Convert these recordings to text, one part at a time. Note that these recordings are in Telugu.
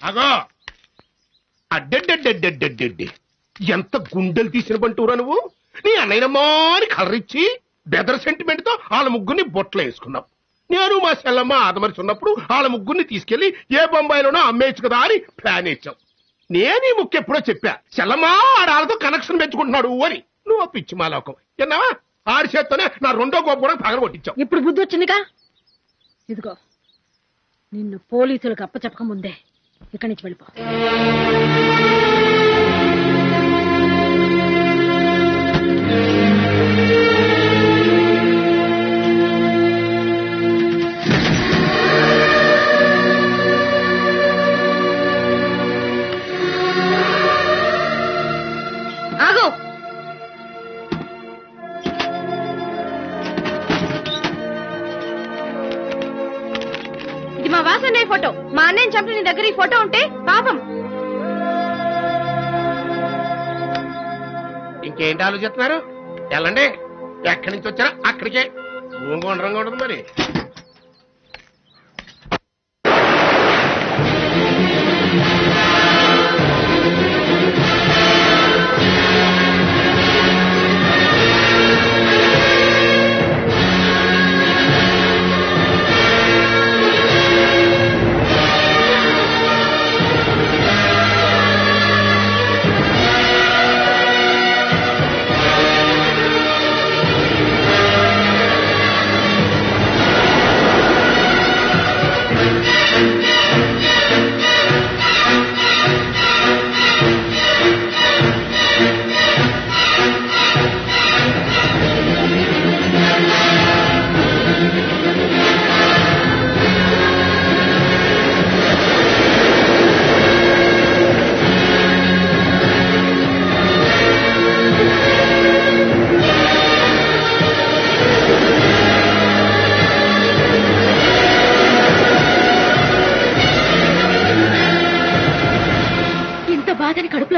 అగో! అడ్డెడ్డెడ్డెడ్డెడ్డెడ్డి ఎంత గుండెలు తీసిన పంటూరా నువ్వు? నీ అన్నయ్యమాని కలరిచ్చి బెదర్ సెంటిమెంట్తో వాళ్ళ ముగ్గురిని బొట్టలు వేసుకున్నావు. నేను మా సెల్లమ్మ ఆదమరిచి ఉన్నప్పుడు వాళ్ళ ముగ్గురిని తీసుకెళ్ళి ఏ బొంబాయిలోనో అమ్మేయచ్చు కదా అని ప్లాన్ ఇచ్చావు నేను ఈ ముక్క ఎప్పుడో చెప్పా సెల్లమ్మ ఆడాలతో కనెక్షన్ పెంచుకుంటున్నాడు అని. నువ్వు పిచ్చి మా లోకం విన్నావా? ఆడి చేత్తోనే నా రెండో గొప్ప కూడా పగల కొట్టించావు. ఇప్పుడు బుద్ధి వచ్చిందిగా? ఇదిగో నిన్ను పోలీసులకు అప్పచెప్పక ముందే ఇక్కడి నుంచి వెళ్ళిపో. ఇది మా వాసన్నయ్య ఫోటో. మా అన్నయ్య చంపిన నీ దగ్గర ఈ ఫోటో ఉంటే పాపం. ఇంకేంటి ఆలోచిస్తున్నారు? వెళ్ళండి. ఎక్కడి నుంచి వచ్చారా అక్కడికే. ఉండడం కూడా ఉండదు మరి.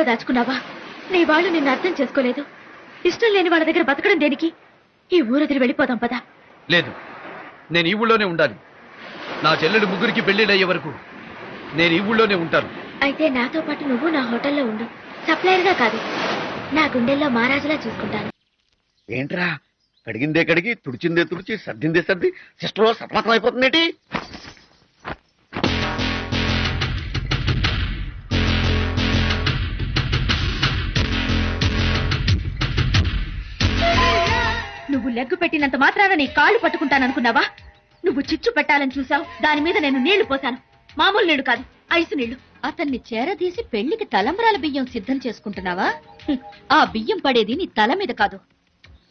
కడుపులో దాచుకున్నావా? నీ వాళ్ళు నిన్ను అర్థం చేసుకోలేదు. ఇష్టం లేని వాళ్ళ దగ్గర బతకడం దేనికి? ఈ ఊరదిరి వెళ్ళిపోదాం పదా. లేదు. నేను ఈ ఊళ్ళోనే ఉండాలి. నా చెల్లెలు ముగ్గురికి పెళ్ళిళ్ళయ్యే వరకు నేను ఈ ఊళ్ళోనే ఉంటాను. అయితే నాతో పాటు నువ్వు నా హోటల్లో ఉండు. సప్లైర్గా కాదు. నా గుండెల్లో మహారాజులా చూసుకుంటాను. ఏంట్రా? కడిగిందే కడిగి తుడిచిందే తుడిచి సర్దిందే సర్ది సిస్టర్లో సతమతం అయిపోతుందేటి? నువ్వు లెగ్గు పెట్టినంత మాత్రాన నీ కాళ్ళు పట్టుకుంటాననుకున్నావా? నువ్వు చిచ్చు పెట్టాలని చూసావు దాని మీద నేను నీళ్ళు పోశాను. మామూలు నీళ్ళు కాదు ఐసు నీళ్ళు. అతన్ని చేరదీసి పెళ్ళికి తలంబ్రాల బియ్యం సిద్ధం చేసుకుంటున్నావా? హ్మ్. ఆ బియ్యం పడేది నీ తల మీద కాదు.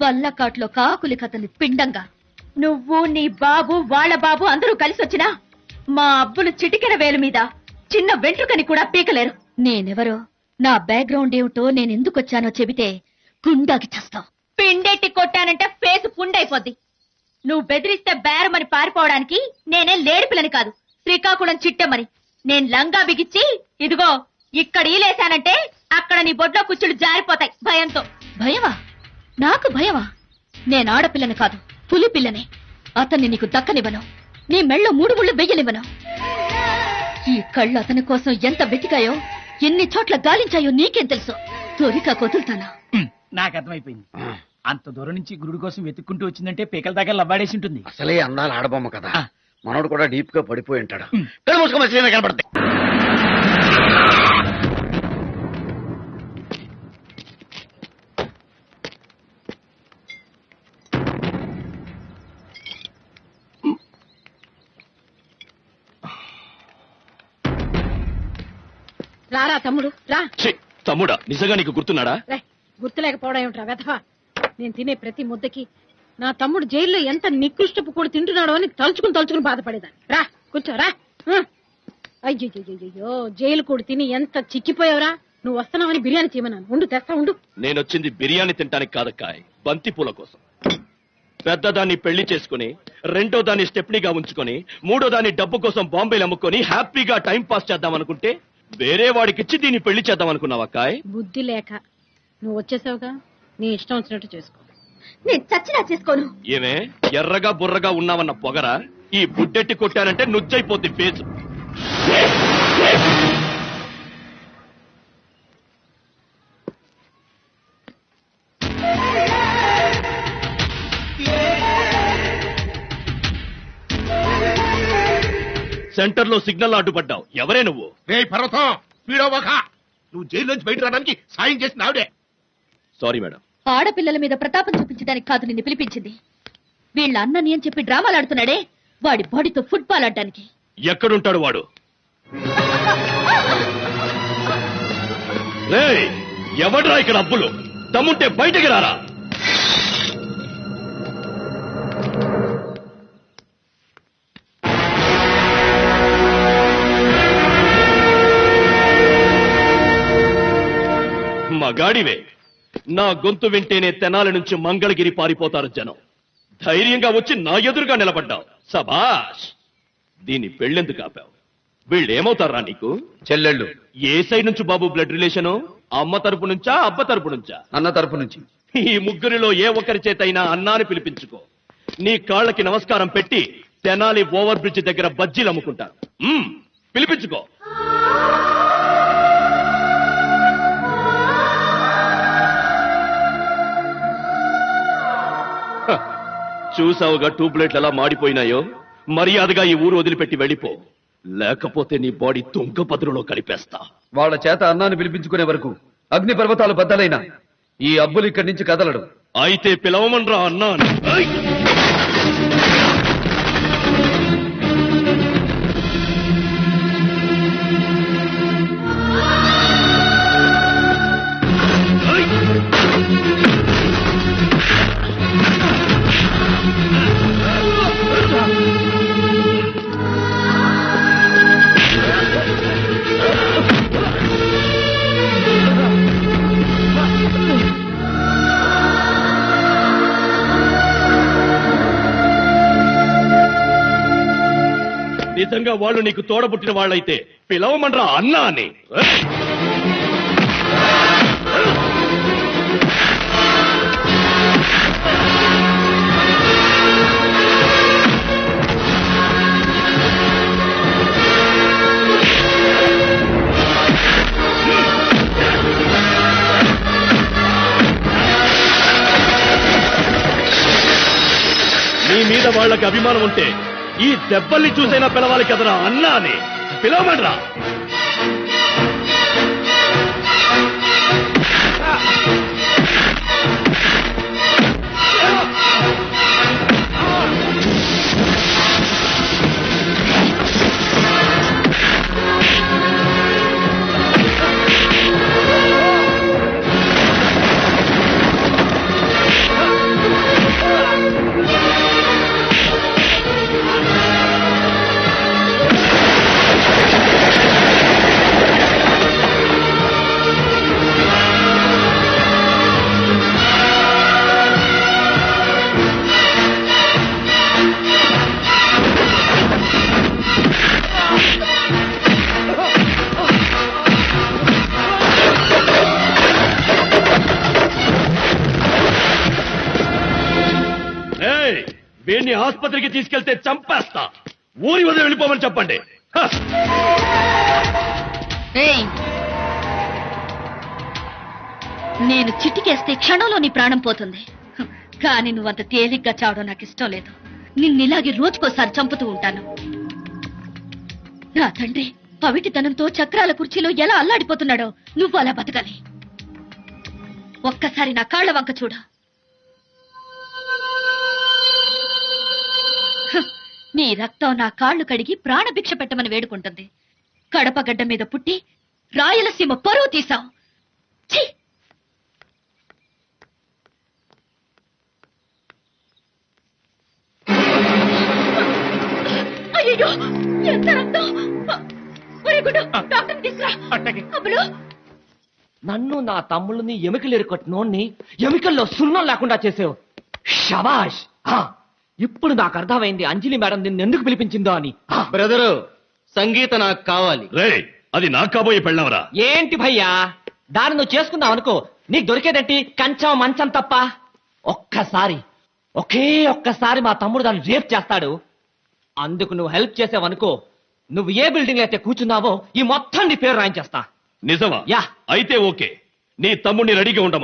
వల్లకాట్లో కాకులి కథని పిండంగా. నువ్వు నీ బాబు వాళ్ళ బాబు అందరూ కలిసి వచ్చినా మా అబ్బులు చిటికెన వేలు మీద చిన్న వెంట్రుకని కూడా పీకలేరు. నేనెవరో? నా బ్యాక్గ్రౌండ్ ఏమిటో నేనెందుకొచ్చానో చెబితే గుండాకి చేస్తావు. పిండెట్టి కొట్టానంటే ఫేస్ పుండైపోద్ది. నువ్వు బెదిరిస్తే బేరమని పారిపోవడానికి నేనే లేడిపిల్లని కాదు. శ్రీకాకుళం చిట్టమని నేను లంగా బిగిచ్చి ఇదిగో ఇక్కడ ఈలేశానంటే అక్కడ నీ బొడ్లో కుచ్చులు జారిపోతాయి భయంతో. భయమా? నాకు భయమా? నేను ఆడపిల్లని కాదు పులి పిల్లని. అతన్ని నీకు దక్కనివ్వను. నీ మెళ్ళో మూడు ముళ్ళు వెయ్యనివ్వను. ఈ కళ్ళు అతని కోసం ఎంత వెతికాయో ఎన్ని చోట్ల గాలించాయో నీకేం తెలుసు? తొరిక కొదులుతానా? నాకు అర్థమైపోయింది. అంత దూరం నుంచి గురుడు కోసం వెతుక్కుంటూ వచ్చిందంటే పీకల దగ్గర లవ్వాడేసి ఉంటుంది. అసలే అందాల ఆడబొమ్మ కదా. మనోడు కూడా డీప్గా పడిపోయి ఉంటాడు. కనపడతాయి రారా తమ్ముడు రా. తమ్ముడా నిజంగా నీకు గుర్తున్నాడా? రే గుర్తులేకపోవడం ఏమిట్రా వెధవా? నేను తినే ప్రతి ముద్దకి నా తమ్ముడు జైల్లో ఎంత నికృష్టపు కూడా తింటున్నాడో అని తలుచుకుని తలుచుకుని బాధపడేదాన్ని. రా కూర్చో రా. అయ్యో జైలు కూడా తిని ఎంత చిక్కిపోయావురా? నువ్వు వస్తున్నావని బిర్యానీ చేయమన్నాను. ఉండు తెస్తా ఉండు. నేనొచ్చింది బిర్యానీ తినడానికి కాదక్కాయ్. బంతి పూల కోసం. పెద్ద దాన్ని పెళ్ళి చేసుకుని రెండో దాన్ని స్టెప్నీగా ఉంచుకొని మూడో దాన్ని డబ్బు కోసం బాంబేలు అమ్ముకొని హ్యాపీగా టైం పాస్ చేద్దాం అనుకుంటే వేరే వాడికిచ్చి దీన్ని పెళ్ళి చేద్దాం అనుకున్నావా కాయ్ బుద్ధి లేక నువ్వు వచ్చేసావుగా? నీ ఇష్టం వచ్చినట్టు చేసుకో. నేను చచ్చినా చేసుకోను. ఏమే ఎర్రగా బుర్రగా ఉన్నావన్న పొగరా ఈ బుడ్డెట్టి కొట్టానంటే నుజ్జైపోద్ది ఫేసు సెంటర్లో సిగ్నల్ అడ్డుపడ్డావు. ఎవరే నువ్వు? రే పర్వతం పీడోవక నువ్వు జైల్లోంచి బయట రావడానికి సాయం చేసిన ఆవిడే. సారీ మేడం ఆడపిల్లల మీద ప్రతాపం చూపించడానికి కాదు నిన్ను పిలిపించింది. వీళ్ళ అన్నని అని చెప్పి డ్రామాలు ఆడుతున్నాడే వాడి బాడీతో ఫుట్బాల్ ఆడడానికి. ఎక్కడుంటాడు వాడు? ఎవడ్రా ఇక్కడ అబ్బులు? దమ్ముంటే బయటికి రారా? మగాడివే. నా గొంతు వింటేనే తెనాలి నుంచి మంగళగిరి పారిపోతారు జనం. ధైర్యంగా వచ్చి నా ఎదురుగా నిలబడ్డావు. సబాష్ దీన్ని పెళ్ళెందుకు ఆపావు? వీళ్ళేమవుతారా నీకు? చెల్లెళ్ళు. ఏ సైడ్ నుంచి బాబు బ్లడ్ రిలేషను? అమ్మ తరపు నుంచా అబ్బ తరపు నుంచా? అన్న తరపు నుంచి. ఈ ముగ్గురిలో ఏ ఒక్కరి చేతైనా అన్నాని పిలిపించుకో. నీ కాళ్ళకి నమస్కారం పెట్టి తెనాలి ఓవర్ బ్రిడ్జ్ దగ్గర బజ్జీలు అమ్ముకుంటారు. మ్మ్, పిలిపించుకో. చూసావుగా ట్యూబ్లైట్లు ఎలా మాడిపోయినాయో? మర్యాదగా ఈ ఊరు వదిలిపెట్టి వెళ్ళిపో. లేకపోతే నీ బాడీ తుంకపదురులో కలిపేస్తా. వాళ్ళ చేత అన్నాన్ని పిలిపించుకునే వరకు అగ్ని పర్వతాలు బద్దలైన ఈ అబ్బులు ఇక్కడి నుంచి కదలడు. అయితే పిలవమనరా అన్నా నిజంగా వాళ్ళు నీకు తోడబుట్టిన వాళ్ళైతే పిలవమనరా అన్నా అని. నీ మీద వాళ్ళకి అభిమానం ఉంటే ఈ దెబ్బల్ని చూసైనా పిలవాలి కదరా అన్నా అని పిలవమనరా వీడిని ఆసుపత్రికి తీసుకెళ్తే చంపేస్తా. ఊరి వదిలి వెళ్ళిపోమని చెప్పండి. ఏయ్! నేను చిటికేస్తే క్షణంలో నీ ప్రాణం పోతుంది. హ్, కానీ నువ్వంత తేలిగ్గా చావడం నాకు ఇష్టం లేదు. నిన్ను ఇలాగే రోజుకోసారి చంపుతూ ఉంటాను. నా తండ్రి పవిటితనంతో చక్రాల కుర్చీలో ఎలా అల్లాడిపోతున్నాడో నువ్వు అలా బతకాలి ఒక్కసారి నా కాళ్ళ వంక చూడు. నీ రక్తం నా కాళ్ళు కడిగి ప్రాణభిక్ష పెట్టమని వేడుకుంటుంది. కడపగడ్డ మీద పుట్టి రాయలసీమ పరువు! ఎంత రక్తం! తీసుకురా. అబ్బులు, నన్ను నా తమ్ముళ్ళని ఎముకలు ఎరుకొట్టినోడ్ని ఎముకల్లో సున్నం లేకుండా చేసావు. షబాష్ ఇప్పుడు నాకు అర్థమైంది అంజలి మేడం నిన్ను ఎందుకు పిలిపించిందో అని. బ్రదరు సంగీత నాకు కావాలి. రేయ్ అది నాకు కాబోయే పెళ్ళవరా? ఏంటి భయ్యా? దాన్ని నువ్వు చేసుకున్నావు అనుకో. నీకు దొరికేదేంటి? కంచం మంచం తప్ప. ఒక్కసారి ఒకే ఒక్కసారి మా తమ్ముడు దాన్ని రేప్ చేస్తాడు. అందుకు నువ్వు హెల్ప్ చేసావనుకో నువ్వు ఏ బిల్డింగ్ అయితే కూర్చున్నావో ఈ మొత్తం నీ పేరు రాయించేస్తా. నిజమా? యా. అయితే ఓకే. నీ తమ్ముడిని రెడీగా ఉండమను.